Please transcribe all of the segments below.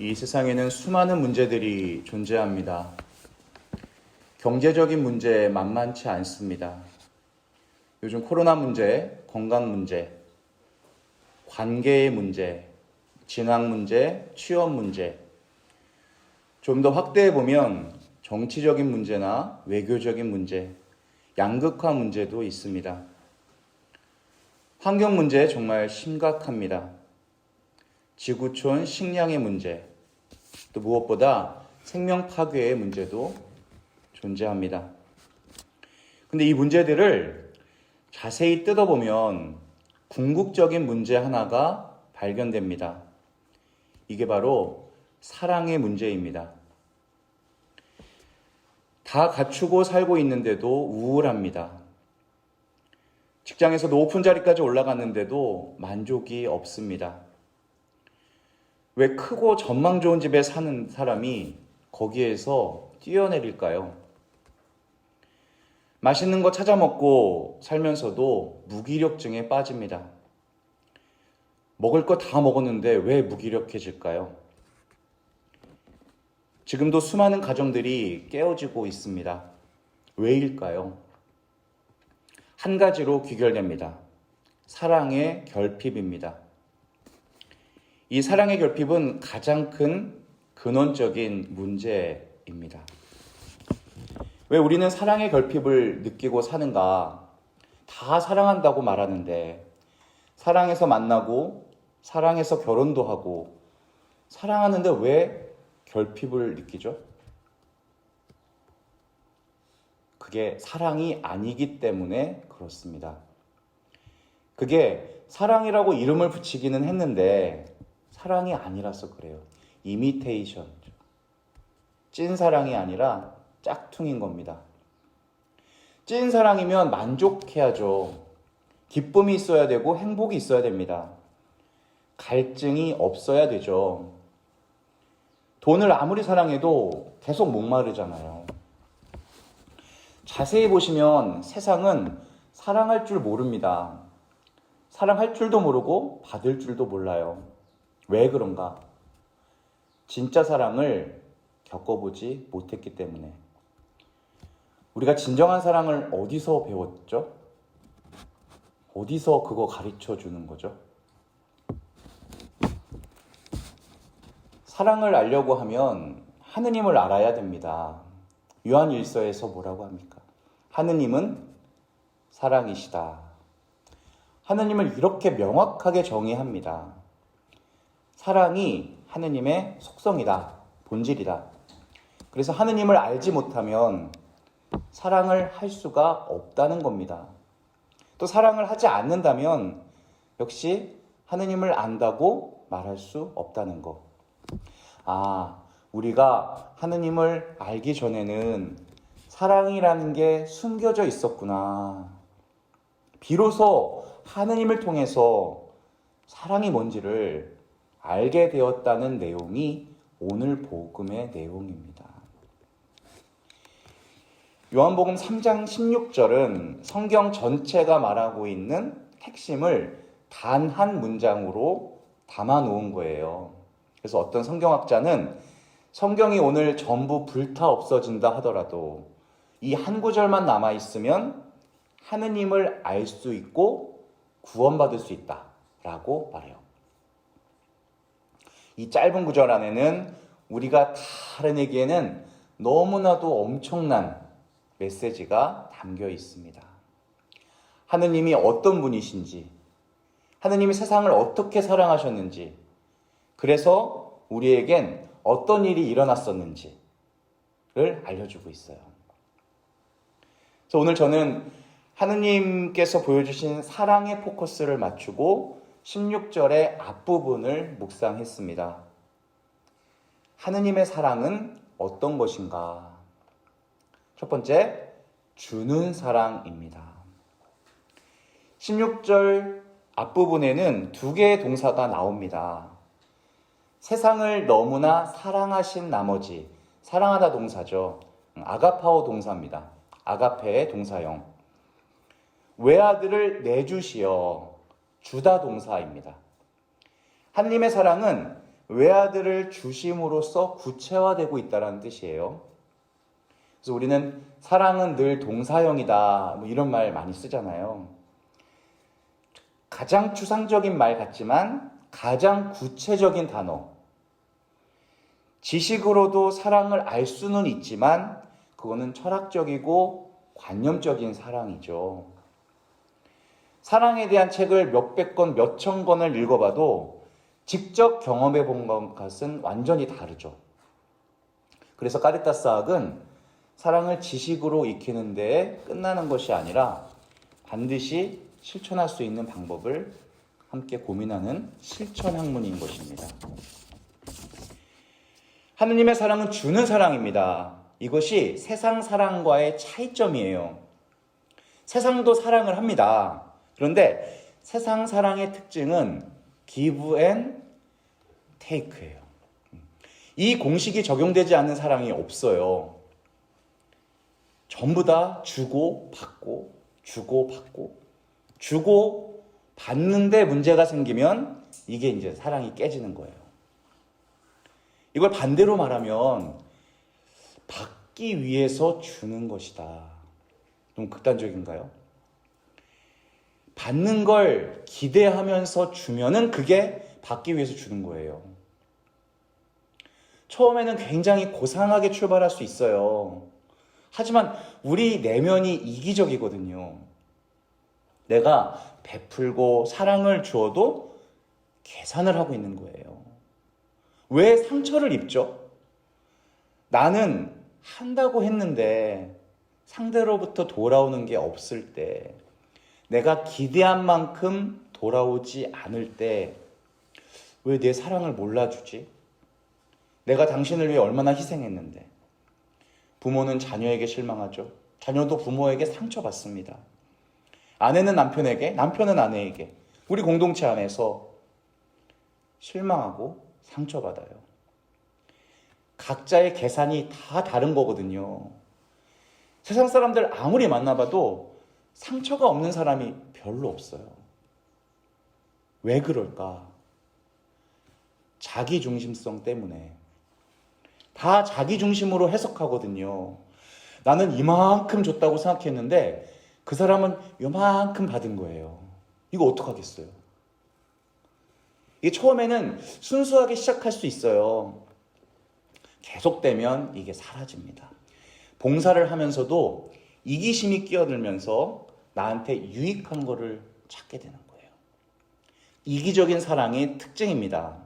이 세상에는 수많은 문제들이 존재합니다. 경제적인 문제 만만치 않습니다. 요즘 코로나 문제, 건강 문제, 관계의 문제, 진학 문제, 취업 문제, 좀 더 확대해 보면 정치적인 문제나 외교적인 문제, 양극화 문제도 있습니다. 환경 문제 정말 심각합니다. 지구촌 식량의 문제, 또 무엇보다 생명 파괴의 문제도 존재합니다. 근데 이 문제들을 자세히 뜯어보면 궁극적인 문제 하나가 발견됩니다. 이게 바로 사랑의 문제입니다. 다 갖추고 살고 있는데도 우울합니다. 직장에서 높은 자리까지 올라갔는데도 만족이 없습니다. 왜 크고 전망 좋은 집에 사는 사람이 거기에서 뛰어내릴까요? 맛있는 거 찾아 먹고 살면서도 무기력증에 빠집니다. 먹을 거 다 먹었는데 왜 무기력해질까요? 지금도 수많은 가정들이 깨어지고 있습니다. 왜일까요? 한 가지로 귀결됩니다. 사랑의 결핍입니다. 이 사랑의 결핍은 가장 큰 근원적인 문제입니다. 왜 우리는 사랑의 결핍을 느끼고 사는가? 다 사랑한다고 말하는데, 사랑해서 만나고, 사랑해서 결혼도 하고, 사랑하는데 왜 결핍을 느끼죠? 그게 사랑이 아니기 때문에 그렇습니다. 그게 사랑이라고 이름을 붙이기는 했는데 사랑이 아니라서 그래요. 이미테이션. 찐 사랑이 아니라 짝퉁인 겁니다. 찐 사랑이면 만족해야죠. 기쁨이 있어야 되고 행복이 있어야 됩니다. 갈증이 없어야 되죠. 돈을 아무리 사랑해도 계속 목마르잖아요. 자세히 보시면 세상은 사랑할 줄 모릅니다. 사랑할 줄도 모르고 받을 줄도 몰라요. 왜 그런가? 진짜 사랑을 겪어보지 못했기 때문에. 우리가 진정한 사랑을 어디서 배웠죠? 어디서 그거 가르쳐 주는 거죠? 사랑을 알려고 하면 하느님을 알아야 됩니다. 요한 일서에서 뭐라고 합니까? 하느님은 사랑이시다. 하느님을 이렇게 명확하게 정의합니다. 사랑이 하느님의 속성이다. 본질이다. 그래서 하느님을 알지 못하면 사랑을 할 수가 없다는 겁니다. 또 사랑을 하지 않는다면 역시 하느님을 안다고 말할 수 없다는 것. 아, 우리가 하느님을 알기 전에는 사랑이라는 게 숨겨져 있었구나. 비로소 하느님을 통해서 사랑이 뭔지를 알게 되었다는 내용이 오늘 복음의 내용입니다. 요한복음 3장 16절은 성경 전체가 말하고 있는 핵심을 단 한 문장으로 담아 놓은 거예요. 그래서 어떤 성경학자는 성경이 오늘 전부 불타 없어진다 하더라도 이 한 구절만 남아 있으면 하느님을 알 수 있고 구원받을 수 있다라고 말해요. 이 짧은 구절 안에는 우리가 다른 얘기에는 너무나도 엄청난 메시지가 담겨 있습니다. 하느님이 어떤 분이신지, 하느님이 세상을 어떻게 사랑하셨는지, 그래서 우리에겐 어떤 일이 일어났었는지를 알려주고 있어요. 그래서 오늘 저는 하느님께서 보여주신 사랑의 포커스를 맞추고 16절의 앞부분을 묵상했습니다. 하느님의 사랑은 어떤 것인가? 첫 번째, 주는 사랑입니다. 16절 앞부분에는 두 개의 동사가 나옵니다. 세상을 너무나 사랑하신 나머지, 사랑하다 동사죠. 아가파오 동사입니다. 아가페의 동사형. 외아들을 내주시어 주다 동사입니다. 하느님의 사랑은 외아들을 주심으로써 구체화되고 있다는 뜻이에요. 그래서 우리는 사랑은 늘 동사형이다. 뭐 이런 말 많이 쓰잖아요. 가장 추상적인 말 같지만 가장 구체적인 단어. 지식으로도 사랑을 알 수는 있지만 그거는 철학적이고 관념적인 사랑이죠. 사랑에 대한 책을 몇백 권, 몇천 권을 읽어봐도 직접 경험해 본 것은 완전히 다르죠. 그래서 까리타스 학은 사랑을 지식으로 익히는 데 끝나는 것이 아니라 반드시 실천할 수 있는 방법을 함께 고민하는 실천 학문인 것입니다. 하느님의 사랑은 주는 사랑입니다. 이것이 세상 사랑과의 차이점이에요. 세상도 사랑을 합니다. 그런데 세상 사랑의 특징은 give and take예요. 이 공식이 적용되지 않는 사랑이 없어요. 전부 다 주고 받고 주고 받고 주고 받는데 문제가 생기면 이게 이제 사랑이 깨지는 거예요. 이걸 반대로 말하면 받기 위해서 주는 것이다. 좀 극단적인가요? 받는 걸 기대하면서 주면은 그게 받기 위해서 주는 거예요. 처음에는 굉장히 고상하게 출발할 수 있어요. 하지만 우리 내면이 이기적이거든요. 내가 베풀고 사랑을 주어도 계산을 하고 있는 거예요. 왜 상처를 입죠? 나는 한다고 했는데 상대로부터 돌아오는 게 없을 때, 내가 기대한 만큼 돌아오지 않을 때, 왜 내 사랑을 몰라주지? 내가 당신을 위해 얼마나 희생했는데. 부모는 자녀에게 실망하죠. 자녀도 부모에게 상처받습니다. 아내는 남편에게, 남편은 아내에게, 우리 공동체 안에서 실망하고 상처받아요. 각자의 계산이 다 다른 거거든요. 세상 사람들 아무리 만나봐도 상처가 없는 사람이 별로 없어요. 왜 그럴까? 자기 중심성 때문에. 다 자기 중심으로 해석하거든요. 나는 이만큼 줬다고 생각했는데 그 사람은 요만큼 받은 거예요. 이거 어떡하겠어요? 이게 처음에는 순수하게 시작할 수 있어요. 계속되면 이게 사라집니다. 봉사를 하면서도 이기심이 끼어들면서 나한테 유익한 거를 찾게 되는 거예요. 이기적인 사랑의 특징입니다.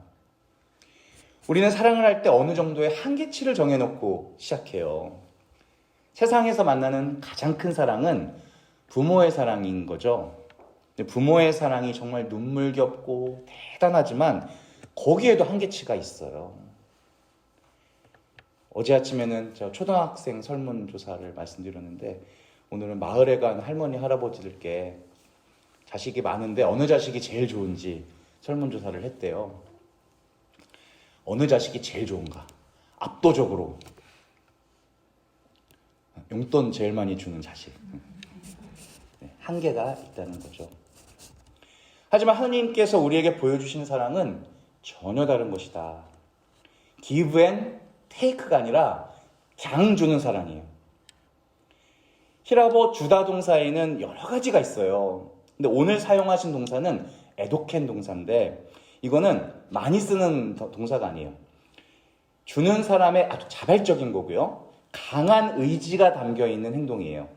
우리는 사랑을 할 때 어느 정도의 한계치를 정해놓고 시작해요. 세상에서 만나는 가장 큰 사랑은 부모의 사랑인 거죠. 부모의 사랑이 정말 눈물겹고 대단하지만 거기에도 한계치가 있어요. 어제 아침에는 제가 초등학생 설문조사를 말씀드렸는데 오늘은 마을에 간 할머니 할아버지들께 자식이 많은데 어느 자식이 제일 좋은지 설문조사를 했대요. 어느 자식이 제일 좋은가? 압도적으로 용돈 제일 많이 주는 자식. 네, 한계가 있다는 거죠. 하지만 하느님께서 우리에게 보여주시는 사랑은 전혀 다른 것이다. give and take가 아니라 장 주는 사랑이에요. 히라보 주다 동사에는 여러 가지가 있어요. 근데 오늘 사용하신 동사는 에도켄 동사인데 이거는 많이 쓰는 동사가 아니에요. 주는 사람의 아주 자발적인 거고요. 강한 의지가 담겨 있는 행동이에요.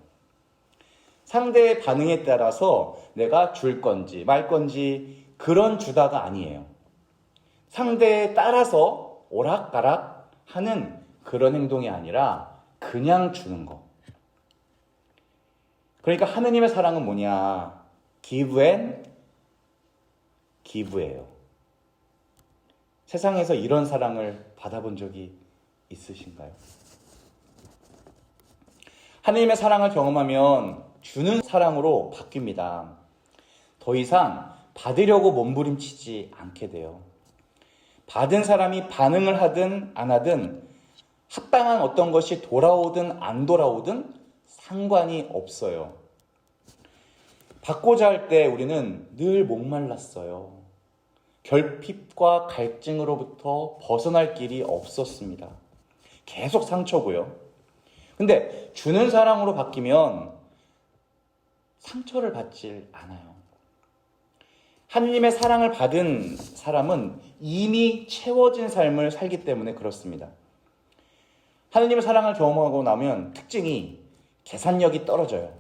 상대의 반응에 따라서 내가 줄 건지 말 건지 그런 주다가 아니에요. 상대에 따라서 오락가락 하는 그런 행동이 아니라 그냥 주는 거. 그러니까 하느님의 사랑은 뭐냐? give and give예요. 세상에서 이런 사랑을 받아본 적이 있으신가요? 하느님의 사랑을 경험하면 주는 사랑으로 바뀝니다. 더 이상 받으려고 몸부림치지 않게 돼요. 받은 사람이 반응을 하든 안 하든 합당한 어떤 것이 돌아오든 안 돌아오든 상관이 없어요. 받고자 할 때 우리는 늘 목말랐어요. 결핍과 갈증으로부터 벗어날 길이 없었습니다. 계속 상처고요. 근데 주는 사랑으로 바뀌면 상처를 받질 않아요. 하느님의 사랑을 받은 사람은 이미 채워진 삶을 살기 때문에 그렇습니다. 하느님의 사랑을 경험하고 나면 특징이 계산력이 떨어져요.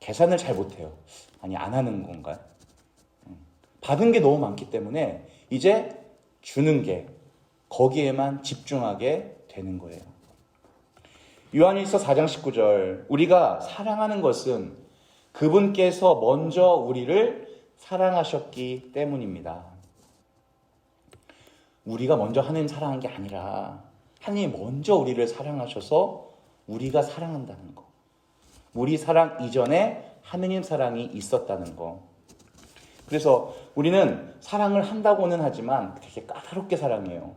계산을 잘 못해요. 아니, 안 하는 건가요? 음. 받은 게 너무 많기 때문에 이제 주는 게 거기에만 집중하게 되는 거예요. 요한일서 4장 19절 우리가 사랑하는 것은 그분께서 먼저 우리를 사랑하셨기 때문입니다. 우리가 먼저 하나님 사랑한 게 아니라 하나님이 먼저 우리를 사랑하셔서 우리가 사랑한다는 거. 우리 사랑 이전에 하느님 사랑이 있었다는 거. 그래서 우리는 사랑을 한다고는 하지만 되게 까다롭게 사랑해요.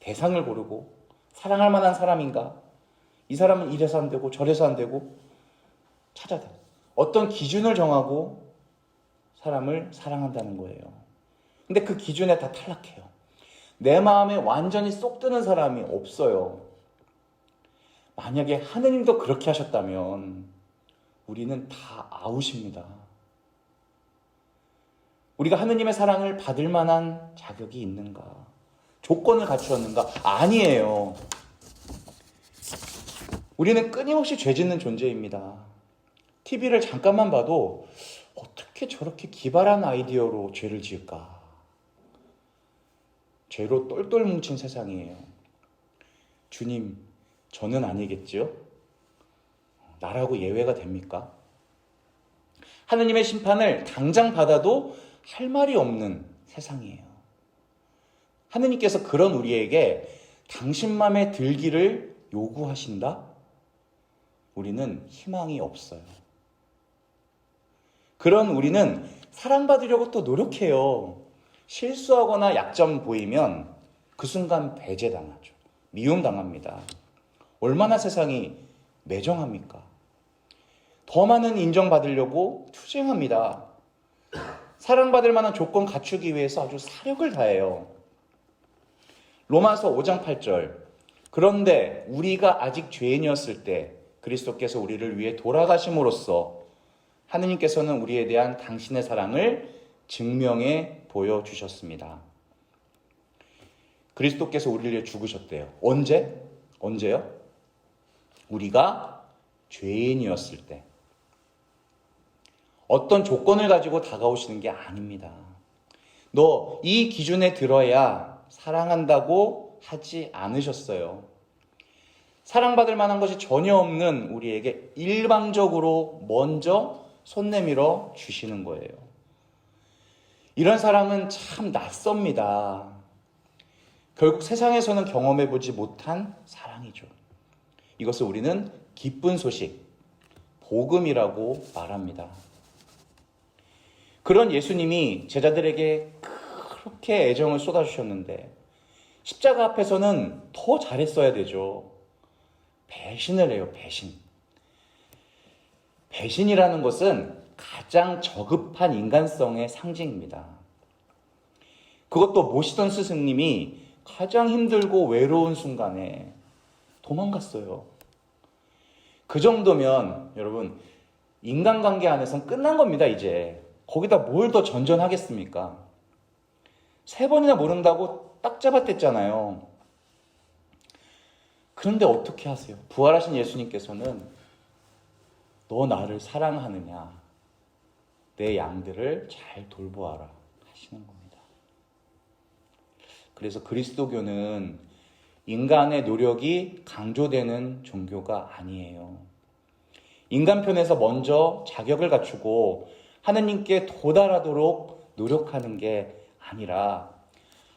대상을 고르고 사랑할 만한 사람인가? 이 사람은 이래서 안 되고 저래서 안 되고 찾아야 돼. 어떤 기준을 정하고 사람을 사랑한다는 거예요. 근데 그 기준에 다 탈락해요. 내 마음에 완전히 쏙 드는 사람이 없어요. 만약에 하느님도 그렇게 하셨다면 우리는 다 아웃입니다. 우리가 하느님의 사랑을 받을 만한 자격이 있는가? 조건을 갖추었는가? 아니에요. 우리는 끊임없이 죄 짓는 존재입니다. TV를 잠깐만 봐도 어떻게 저렇게 기발한 아이디어로 죄를 지을까? 죄로 똘똘 뭉친 세상이에요. 주님, 저는 아니겠지요? 나라고 예외가 됩니까? 하느님의 심판을 당장 받아도 할 말이 없는 세상이에요. 하느님께서 그런 우리에게 당신 맘에 들기를 요구하신다? 우리는 희망이 없어요. 그런 우리는 사랑받으려고 또 노력해요. 실수하거나 약점 보이면 그 순간 배제당하죠. 미움당합니다. 얼마나 세상이 매정합니까? 더 많은 인정받으려고 투쟁합니다. 사랑받을 만한 조건 갖추기 위해서 아주 사력을 다해요. 로마서 5장 8절. 그런데 우리가 아직 죄인이었을 때 그리스도께서 우리를 위해 돌아가심으로써 하느님께서는 우리에 대한 당신의 사랑을 증명해 보여주셨습니다. 그리스도께서 우리를 위해 죽으셨대요. 언제? 언제요? 우리가 죄인이었을 때. 어떤 조건을 가지고 다가오시는 게 아닙니다. 너 이 기준에 들어야 사랑한다고 하지 않으셨어요. 사랑받을 만한 것이 전혀 없는 우리에게 일방적으로 먼저 손 내밀어 주시는 거예요. 이런 사랑은 참 낯섭니다. 결국 세상에서는 경험해 보지 못한 사랑이죠. 이것을 우리는 기쁜 소식, 복음이라고 말합니다. 그런 예수님이 제자들에게 그렇게 애정을 쏟아주셨는데, 십자가 앞에서는 더 잘했어야 되죠. 배신을 해요, 배신. 배신이라는 것은 가장 저급한 인간성의 상징입니다. 그것도 모시던 스승님이 가장 힘들고 외로운 순간에 도망갔어요. 그 정도면 여러분 인간관계 안에선 끝난 겁니다, 이제. 거기다 뭘 더 전전하겠습니까? 세 번이나 모른다고 딱 잡아댔잖아요. 그런데 어떻게 하세요? 부활하신 예수님께서는 너 나를 사랑하느냐? 내 양들을 잘 돌보아라 하시는 겁니다. 그래서 그리스도교는 인간의 노력이 강조되는 종교가 아니에요. 인간 편에서 먼저 자격을 갖추고 하느님께 도달하도록 노력하는 게 아니라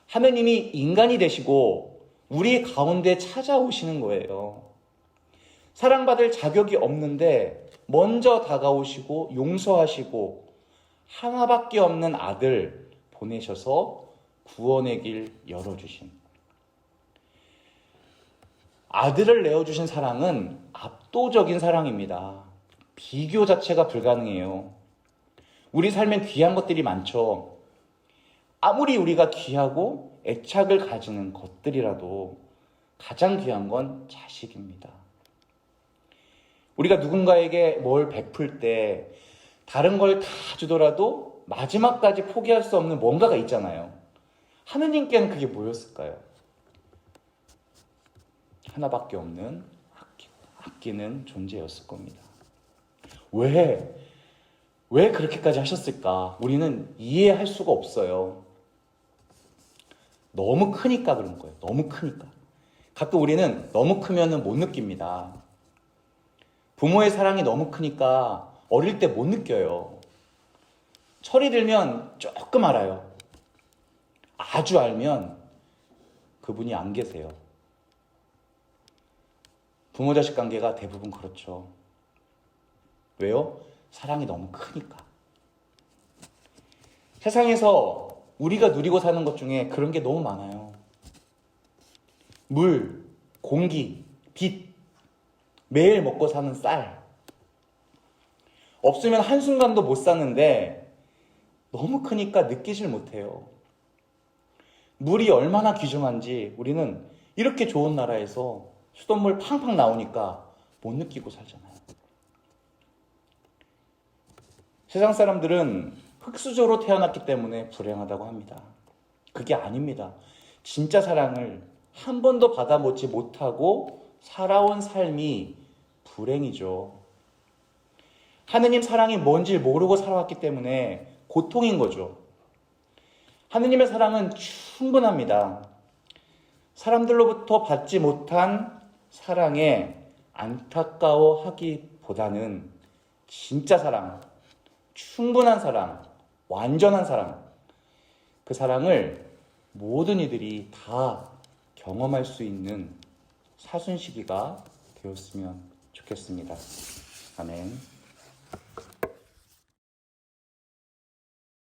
하느님이 인간이 되시고 우리 가운데 찾아오시는 거예요. 사랑받을 자격이 없는데 먼저 다가오시고 용서하시고 하나밖에 없는 아들 보내셔서 구원의 길 열어주신 아들을 내어주신 사랑은 압도적인 사랑입니다. 비교 자체가 불가능해요. 우리 삶엔 귀한 것들이 많죠. 아무리 우리가 귀하고 애착을 가지는 것들이라도 가장 귀한 건 자식입니다. 우리가 누군가에게 뭘 베풀 때 다른 걸 다 주더라도 마지막까지 포기할 수 없는 뭔가가 있잖아요. 하느님께는 그게 뭐였을까요? 하나밖에 없는 아끼, 아끼는 존재였을 겁니다. 왜? 왜 그렇게까지 하셨을까? 우리는 이해할 수가 없어요. 너무 크니까 그런 거예요. 너무 크니까. 가끔 우리는 너무 크면은 못 느낍니다. 부모의 사랑이 너무 크니까 어릴 때 못 느껴요. 철이 들면 조금 알아요. 아주 알면 그분이 안 계세요. 부모 자식 관계가 대부분 그렇죠. 왜요? 사랑이 너무 크니까. 세상에서 우리가 누리고 사는 것 중에 그런 게 너무 많아요. 물, 공기, 빛, 매일 먹고 사는 쌀. 없으면 한순간도 못 사는데 너무 크니까 느끼질 못해요. 물이 얼마나 귀중한지 우리는 이렇게 좋은 나라에서 수돗물 팡팡 나오니까 못 느끼고 살잖아요. 세상 사람들은 흙수저로 태어났기 때문에 불행하다고 합니다. 그게 아닙니다. 진짜 사랑을 한 번도 받아보지 못하고 살아온 삶이 불행이죠. 하느님 사랑이 뭔지 모르고 살아왔기 때문에 고통인 거죠. 하느님의 사랑은 충분합니다. 사람들로부터 받지 못한 사랑에 안타까워 하기보다는 진짜 사랑, 충분한 사랑, 완전한 사랑, 그 사랑을 모든 이들이 다 경험할 수 있는 사순 시기가 되었으면 좋겠습니다. 아멘.